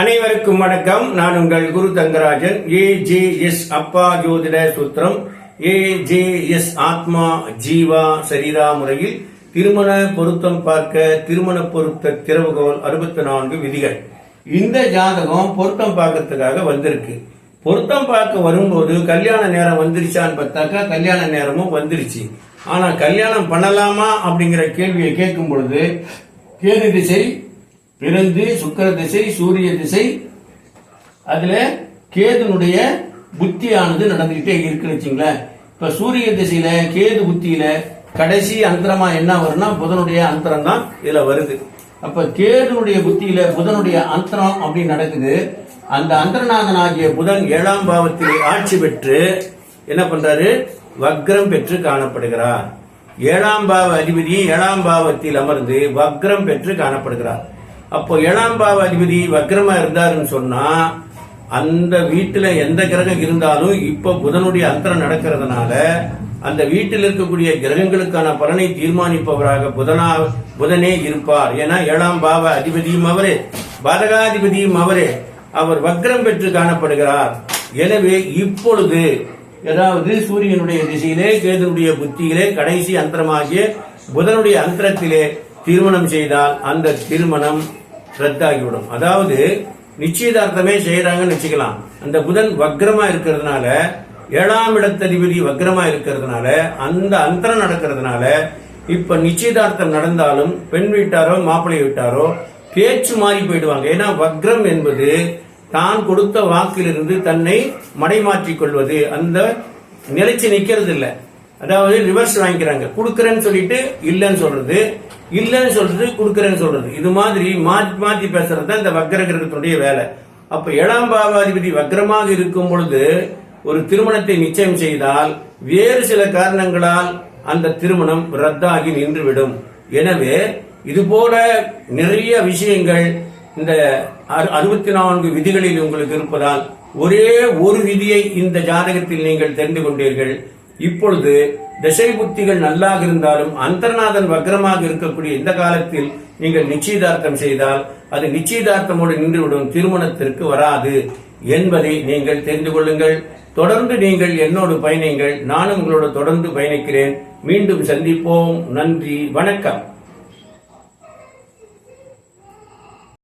அனைவருக்கும் வணக்கம். நான் உங்கள் குரு தங்கராஜன். ஏ ஜே எஸ் அப்பா ஜோதிட சூத்திரம். ஏ ஜே எஸ் ஆத்மா ஜீவா சரிதா முறையில் திருமண பொருத்தம் பார்க்க திருமண பொருத்த திறவுகோல் அறுபத்தி நான்கு விதிகள். இந்த ஜாதகம் பொருத்தம் பார்க்கறதுக்காக வந்திருக்கு. பொருத்தம் பார்க்க வரும்போது கல்யாண நேரம் வந்துருச்சான்னு பார்த்தாக்கா கல்யாண நேரமும் வந்துருச்சு. ஆனா கல்யாணம் பண்ணலாமா அப்படிங்கிற கேள்வியை கேட்கும் பொழுது கேது திசை பிறந்து சுக்கிர திசை சூரிய திசை அதுல கேதுனுடைய புத்தியானது நடந்துகிட்டே இருக்குன்னு வச்சுங்களேன். இப்ப சூரிய திசையில கேது புத்தியில கடைசி அந்தரமா என்ன வரும்னா புதனுடைய அந்தரம் தான் இதுல வருது. அப்ப கேதுனுடைய புத்தியில புதனுடைய அந்தரம் அப்படி நடக்குது. அந்த அந்தரநாதன் ஆகிய புதன் ஏழாம் பாவத்தில் ஆட்சி பெற்று என்ன பண்றாரு? வக்ரம் பெற்று காணப்படுகிறார். ஏழாம் பாவ அதிபதி ஏழாம் பாவத்தில் அமர்ந்து வக்ரம் பெற்று காணப்படுகிறார். அப்போ ஏழாம் பாவ அதிபதி வக்ரமா இருந்தாருன்னு சொன்னா அந்த வீட்டுல எந்த கிரகம் இருந்தாலும் இப்ப புதனுடைய அந்தரம் நடக்கிறதுனால அந்த வீட்டில் இருக்கக்கூடிய கிரகங்களுக்கான பலனை தீர்மானிப்பவராக புதனா புதனே இருப்பார். ஏன்னா ஏழாம் பாவ அதிபதியும் அவரே. பாதகாதிபதியும் அவரே. அவர் வக்ரம் பெற்று காணப்படுகிறார். எனவே இப்பொழுது ஏதாவது சூரியனுடைய திசையிலே கேதுனுடைய புத்தியிலே கடைசி அந்தரமாகிய புதனுடைய அந்தரத்திலே திருமணம் செய்தால் அந்த திருமணம் ரத்தாகிவிடும். அதாவது நிச்சயதார்த்தமே செய்யறாங்கன்னு வச்சுக்கலாம். அந்த புதன் வக்ரமா இருக்கிறதுனால ஏழாம் இடத்ததிபதி வக்ரமா இருக்கிறதுனால அந்த அந்தரம் நடக்கிறதுனால இப்ப நிச்சயதார்த்தம் நடந்தாலும் பெண் வீட்டாரோ மாப்பிள்ளை வீட்டாரோ பேச்சு மாறி போயிடுவாங்க. ஏன்னா வக்ரம் என்பது தான் கொடுத்த வாக்கிலிருந்து தன்னை மடைமாற்றிக் கொள்வது. அந்த நிலைச்சு நிக்கிறது இல்லை அதாவது ரிவர்ஸ் வாங்கிக்கிறாங்க. கொடுக்குறேன்னு சொல்லிட்டு இல்லைன்னு சொல்றது இல்லைன்னு சொல்றது கொடுக்குறேன்னு சொல்றது. இது மாதிரி மாற்றி மாற்றி பேசுறது தான் இந்த வக்கர கிரகத்தினுடைய வேலை. அப்ப ஏழாம் பாவாதிபதி வக்கரமாக இருக்கும் பொழுது ஒரு திருமணத்தை நிச்சயம் செய்தால் வேறு சில காரணங்களால் அந்த திருமணம் ரத்தாகி நின்றுவிடும். எனவே இது போல நிறைய விஷயங்கள் இந்த அறுபத்தி நான்கு விதிகளில் உங்களுக்கு இருப்பதால் ஒரே ஒரு விதியை இந்த ஜாதகத்தில் நீங்கள் தெரிந்து கொண்டீர்கள். இப்பொழுது திசை புத்திகள் நல்லாக இருந்தாலும் அந்தர்நாதன் வக்ரமாக இருக்கக்கூடிய இந்த காலத்தில் நீங்கள் நிச்சயதார்த்தம் செய்தால் அது நிச்சயதார்த்தமோடு நின்றுவிடும் திருமணத்திற்கு வராது என்பதை நீங்கள் தெரிந்து கொள்ளுங்கள். தொடர்ந்து நீங்கள் என்னோடு பயணிங்கள் நானும் உங்களோடு தொடர்ந்து பயணிக்கிறேன். மீண்டும் சந்திப்போம். நன்றி. வணக்கம்.